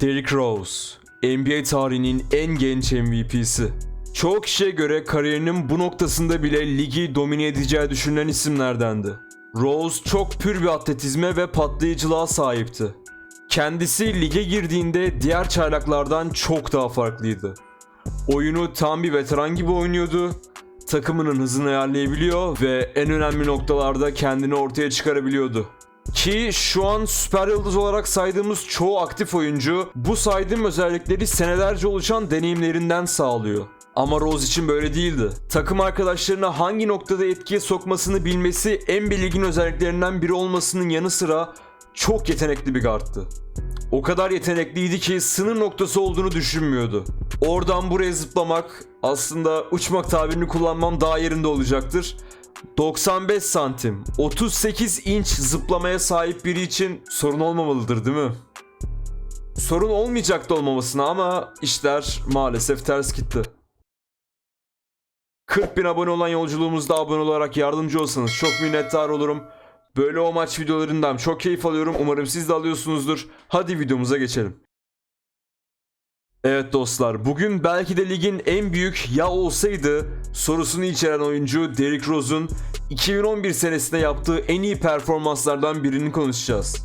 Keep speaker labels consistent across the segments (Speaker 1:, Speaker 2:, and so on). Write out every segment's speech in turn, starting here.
Speaker 1: Derrick Rose, NBA tarihinin en genç MVP'si. Çoğu kişiye göre kariyerinin bu noktasında bile ligi domine edeceği düşünülen isimlerdendi. Rose çok pür bir atletizme ve patlayıcılığa sahipti. Kendisi lige girdiğinde diğer çaylaklardan çok daha farklıydı. Oyunu tam bir veteran gibi oynuyordu, takımının hızını ayarlayabiliyor ve en önemli noktalarda kendini ortaya çıkarabiliyordu. Ki şu an süper yıldız olarak saydığımız çoğu aktif oyuncu bu saydığım özellikleri senelerce oluşan deneyimlerinden sağlıyor. Ama Rose için böyle değildi. Takım arkadaşlarına hangi noktada etkiye sokmasını bilmesi en belirgin özelliklerinden biri olmasının yanı sıra çok yetenekli bir guardtı. O kadar yetenekliydi ki sınır noktası olduğunu düşünmüyordu. Oradan buraya zıplamak, aslında uçmak tabirini kullanmam daha yerinde olacaktır. 95 santim, 38 inç zıplamaya sahip biri için sorun olmamalıdır değil mi? Sorun olmayacak da olmamasına ama işler maalesef ters gitti. 40 bin abone olan yolculuğumuzda abone olarak yardımcı olsanız çok minnettar olurum. Böyle o maç videolarından çok keyif alıyorum. Umarım siz de alıyorsunuzdur. Hadi videomuza geçelim. Evet dostlar bugün belki de ligin en büyük ya olsaydı sorusunu içeren oyuncu Derrick Rose'un 2011 senesinde yaptığı en iyi performanslardan birini konuşacağız.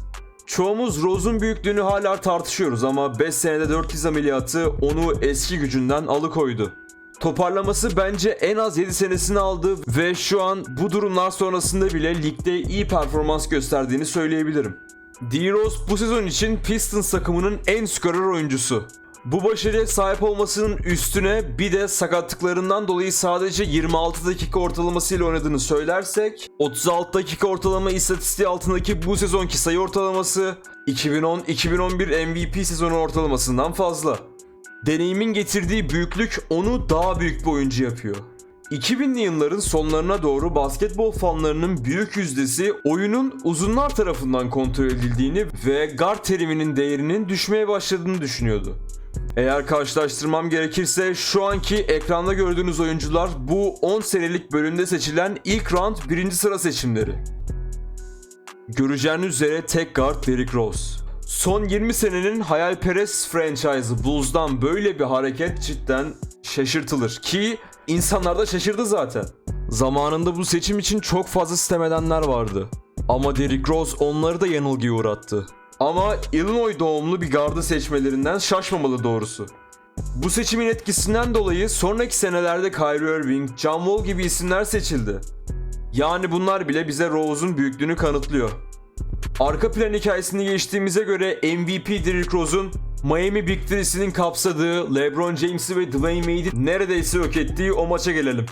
Speaker 1: Çoğumuz Rose'un büyüklüğünü hala tartışıyoruz ama 5 senede 4 diz ameliyatı onu eski gücünden alıkoydu. Toparlaması bence en az 7 senesini aldı ve şu an bu durumlar sonrasında bile ligde iyi performans gösterdiğini söyleyebilirim. D-Rose bu sezon için Pistons takımının en skorer oyuncusu. Bu başarıya sahip olmasının üstüne bir de sakatlıklarından dolayı sadece 26 dakika ortalamasıyla oynadığını söylersek 36 dakika ortalama istatistiği altındaki bu sezonki sayı ortalaması 2010-2011 MVP sezonu ortalamasından fazla. Deneyimin getirdiği büyüklük onu daha büyük bir oyuncu yapıyor. 2000'li yılların sonlarına doğru basketbol fanlarının büyük yüzdesi oyunun uzunlar tarafından kontrol edildiğini ve guard teriminin değerinin düşmeye başladığını düşünüyordu. Eğer karşılaştırmam gerekirse şu anki ekranda gördüğünüz oyuncular bu 10 senelik bölümde seçilen ilk round birinci sıra seçimleri. Göreceğiniz üzere tek guard Derrick Rose. Son 20 senenin hayalperest franchise'ı Bulls'dan böyle bir hareket cidden şaşırtılır ki insanlar da şaşırdı zaten. Zamanında bu seçim için çok fazla sitem edenler vardı. Ama Derrick Rose onları da yanılgıya uğrattı. Ama Illinois doğumlu bir gardı seçmelerinden şaşmamalı doğrusu. Bu seçimin etkisinden dolayı sonraki senelerde Kyrie Irving, John Wall gibi isimler seçildi. Yani bunlar bile bize Rose'un büyüklüğünü kanıtlıyor. Arka plan hikayesini geçtiğimize göre MVP Derrick Rose'un Miami Big Three'sinin kapsadığı LeBron James'i ve Dwayne Wade'i neredeyse yok ettiği o maça gelelim.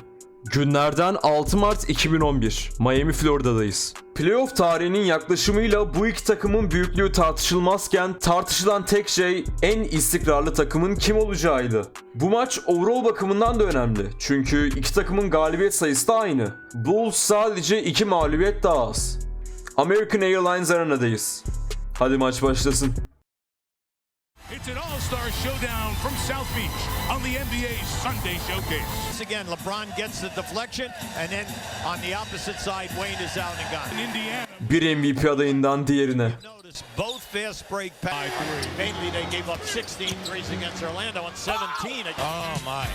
Speaker 1: Günlerden 6 Mart 2011. Miami, Florida'dayız. Playoff tarihinin yaklaşımıyla bu iki takımın büyüklüğü tartışılmazken tartışılan tek şey en istikrarlı takımın kim olacağıydı. Bu maç overall bakımından da önemli. Çünkü iki takımın galibiyet sayısı da aynı. Bulls sadece iki mağlubiyet daha az. American Airlines Arena'dayız. Hadi maç başlasın. All-Star Showdown from South Beach on the NBA Sunday Showcase. Once again, LeBron gets the deflection and then on the opposite side, Wayne is out and gone. In
Speaker 2: Indiana. Bir MVP adayından diğerine. Both fast break passes. Mainly they gave up 16 threes against Orlando and 17. Oh my.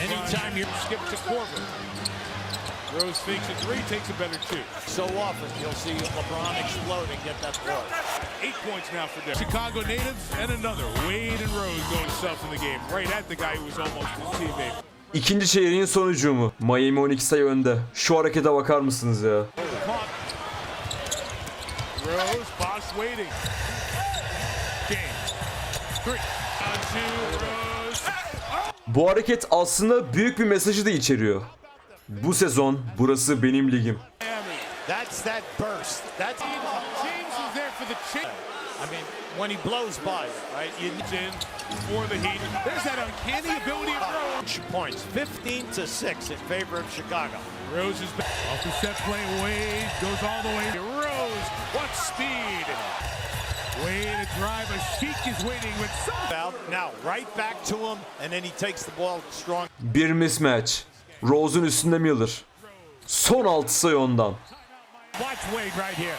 Speaker 2: Anytime you skip to Corver. Rose fakes a three, takes a better two. So often you'll see LeBron explode and get that blow. eight points now for them. Chicago natives and another. Wade and Rose going subs in the game. Right at the guy who was almost his teammate. İkinci çeyreğin sonucu mu? Miami 12 sayı önde. Şu harekete bakar mısınız ya? Rose, Bosch waiting. Bu hareket aslında büyük bir mesajı da içeriyor. Bu sezon burası benim ligim. That's that burst. That's for the chin. I mean, when he blows by, right? It's in for the Heat. There's that uncanny ability of Rose. Points, 15 to 6 in favor of Chicago. Rose is back. Off the set play, Wade goes all the way. Rose, what speed! Way to drive, a Sheik is waiting with some. Now right back to him, and then he takes the ball strong. Bir mismatch. Rose'un üstünde Miller. Son altı sayı ondan. Watch Wade right here.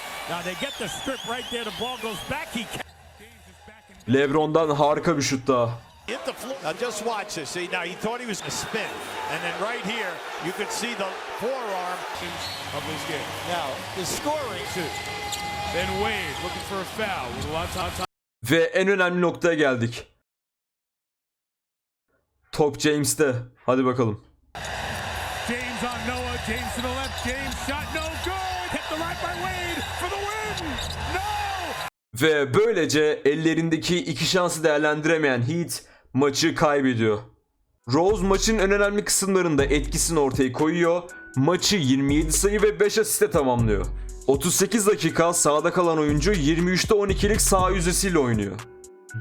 Speaker 2: Lebron'dan harika bir şut daha. Now just watch this. See now he thought he was gonna spin, and then right here you could see the forearm of his game. Now the scoring too. Then Wade looking for a foul. Ve en önemli noktaya geldik. Top James'te. Hadi bakalım. James on Noah. James to the left. James shot no good. Ve böylece ellerindeki iki şansı değerlendiremeyen Heat maçı kaybediyor. Rose maçın en önemli kısımlarında etkisini ortaya koyuyor. Maçı 27 sayı ve 5 asiste tamamlıyor. 38 dakika sahada kalan oyuncu 23'te 12'lik sağ yüzdesiyle oynuyor.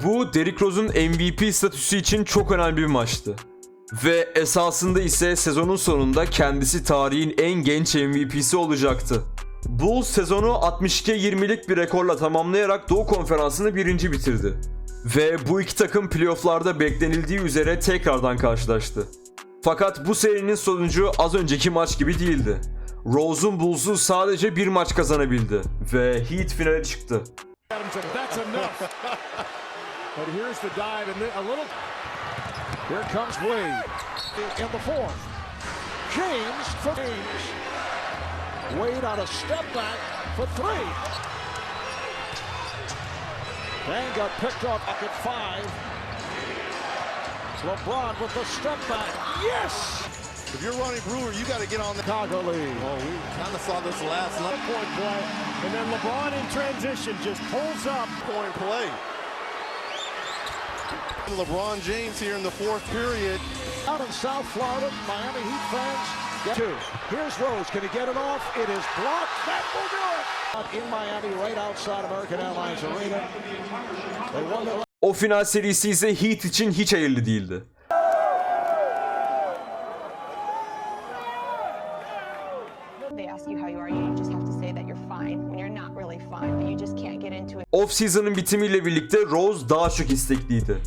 Speaker 2: Bu Derrick Rose'un MVP statüsü için çok önemli bir maçtı. Ve esasında ise sezonun sonunda kendisi tarihin en genç MVP'si olacaktı. Bulls sezonu 62-20'lik bir rekorla tamamlayarak Doğu Konferansı'nı birinci bitirdi. Ve bu iki takım playofflarda beklenildiği üzere tekrardan karşılaştı. Fakat bu serinin sonucu az önceki maç gibi değildi. Rose'un Bulls'u sadece bir maç kazanabildi ve Heat finale çıktı. James. Wade on a step back for three. Dang got picked up at five. LeBron with the step back. Yes! If you're running Brewer, you got to get on the Chicago lead. Oh, we kind of saw this last point play. And then LeBron in transition just pulls up. Point play. LeBron James here in the fourth period. Out in South Florida, Miami Heat fans Two. Here's Rose. Can he get it off? It is blocked. That will do it. In Miami, right outside American Airlines Arena. They won the... O final serisi ise Heat için hiç hayırlı değildi. Off-season'ın bitimiyle birlikte Rose daha çok istekliydi.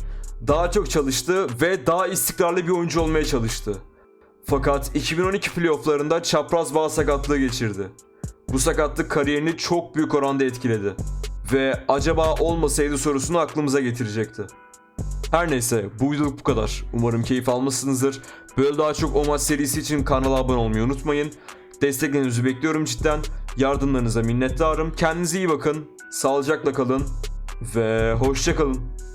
Speaker 2: Daha çok çalıştı ve daha istikrarlı bir oyuncu olmaya çalıştı. Fakat 2012 playofflarında çapraz bağ sakatlığı geçirdi. Bu sakatlık kariyerini çok büyük oranda etkiledi. Ve acaba olmasaydı sorusunu aklımıza getirecekti. Her neyse bu videoluk bu kadar. Umarım keyif almışsınızdır. Böyle daha çok o maç serisi için kanala abone olmayı unutmayın. Desteklerinizi bekliyorum cidden. Yardımlarınıza minnettarım. Kendinize iyi bakın. Sağlıcakla kalın. Ve hoşçakalın. kalın.